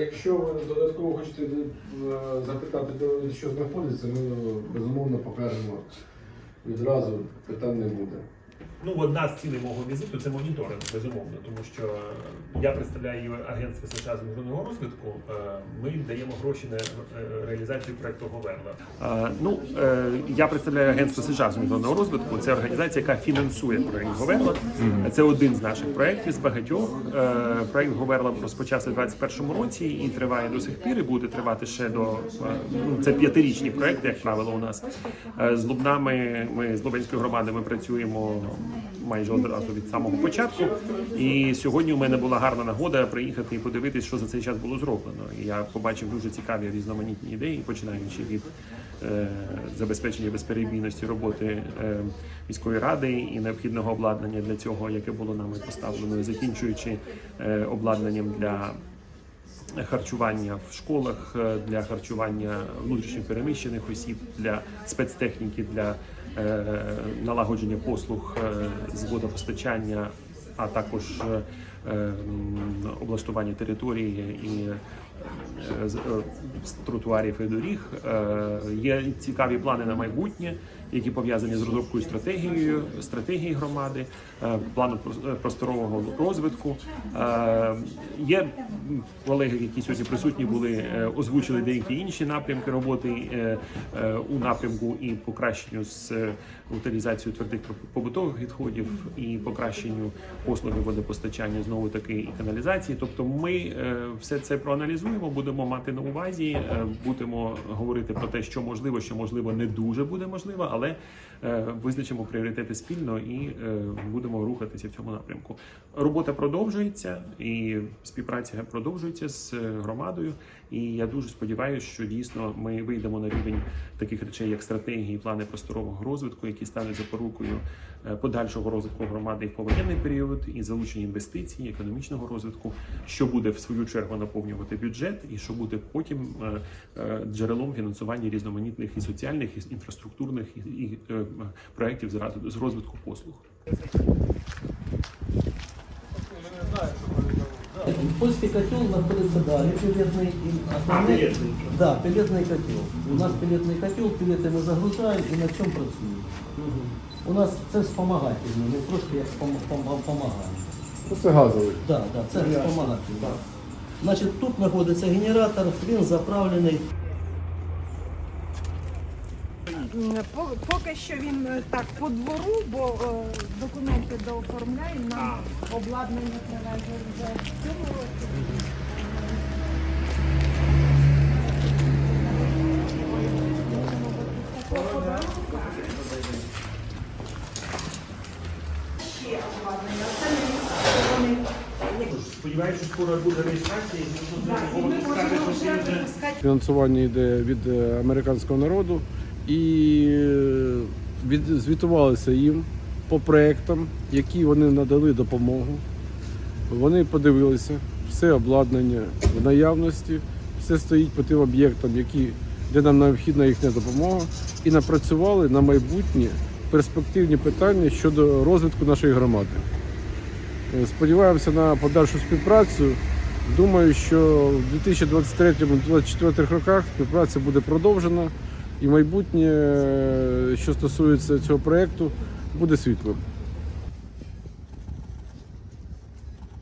Якщо ви додатково хочете е, запитати, що знаходиться, ми безумовно покажемо відразу, питань не буде. Ну, одна з цілей мого візиту це моніторинг, безумовно, тому що я представляю агентство США з міжнародного розвитку. Е, Ми даємо гроші на е, реалізацію проекту Говерла. Ну е, я представляю агентство США з міжнародного розвитку. Це організація, яка фінансує проект Говерла. Це один з наших проєктів з багатьох. Проект Говерла розпочався у 2021 році і триває до сих пір. І буде тривати ще до ну, це п'ятирічні проекти, як правило, у нас з Лубнами. Ми з Лубенською громадою ми працюємо майже одразу від самого початку. І сьогодні у мене була гарна нагода приїхати і подивитись, що за цей час було зроблено. І я побачив дуже цікаві різноманітні ідеї, починаючи від е, забезпечення безперебійності роботи е, міської ради і необхідного обладнання для цього, яке було нами поставлено, закінчуючи е, обладнанням для харчування в школах, е, для харчування внутрішньопереміщених осіб, для спецтехніки, для е, налагодження послуг е, з водопостачання, а також облаштування території і е, з- е, тротуарів і доріг. Е, Є цікаві плани на майбутнє, які пов'язані з розробкою стратегією стратегії громади, е, плану прос- е, просторового розвитку. Е, Є колеги, які сьогодні присутні були, е, озвучили деякі інші напрямки роботи е, е, у напрямку і покращенню з е, утилізацією твердих побутових відходів і покращенню послуги водопостачання знову таки і каналізації. Тобто, ми е, все це проаналізуємо, будемо мати на увазі, е, будемо говорити про те, що можливо, що можливо не дуже буде можливо, але е, визначимо пріоритети спільно і будемо рухатися в цьому напрямку. Робота продовжується і співпраця продовжується з громадою. І я дуже сподіваюся, що дійсно ми вийдемо на рівень таких речей, як стратегії, плани просторового розвитку, які стануть запорукою подальшого розвитку громади в повоєнний період, і залучення інвестицій, економічного розвитку, що буде в свою чергу наповнювати бюджет, і що буде потім е, е, джерелом фінансування різноманітних і соціальних, і інфраструктурних і, і е, проєктів з раз- з розвитку послуг. Польский котел находится, да, пеллетный, и основной- Да, пеллетный котел. У нас пеллетный котел, пелети ми загружаємо і на цьому працюємо. У нас це спомагательне, ми трошки як спом- пом- допомагаємо. Ну, це газовий. Так, да, це спомагательне. Значить, тут знаходиться генератор, він заправлений. По- Поки що він е, так по двору, бо е, документи дооформляємо, нам обладнання привезли вже в цьому році. Такого подарунку. Ще обладнання. Це не вони, як- Сподіваюся, що скоро буде реєстрація, і вже Фінансування йде від е, американського народу і е, від, звітувалися їм по проектам, які вони надали допомогу. Вони подивилися, все обладнання в наявності, все стоїть по тим об'єктам, які, де нам необхідна їхня допомога, і напрацювали на майбутнє перспективні питання щодо розвитку нашої громади. Е, Сподіваємося на подальшу співпрацю. Думаю, що в 2023-2024 роках співпраця буде продовжена і майбутнє, е, що стосується цього проєкту, буде світлим.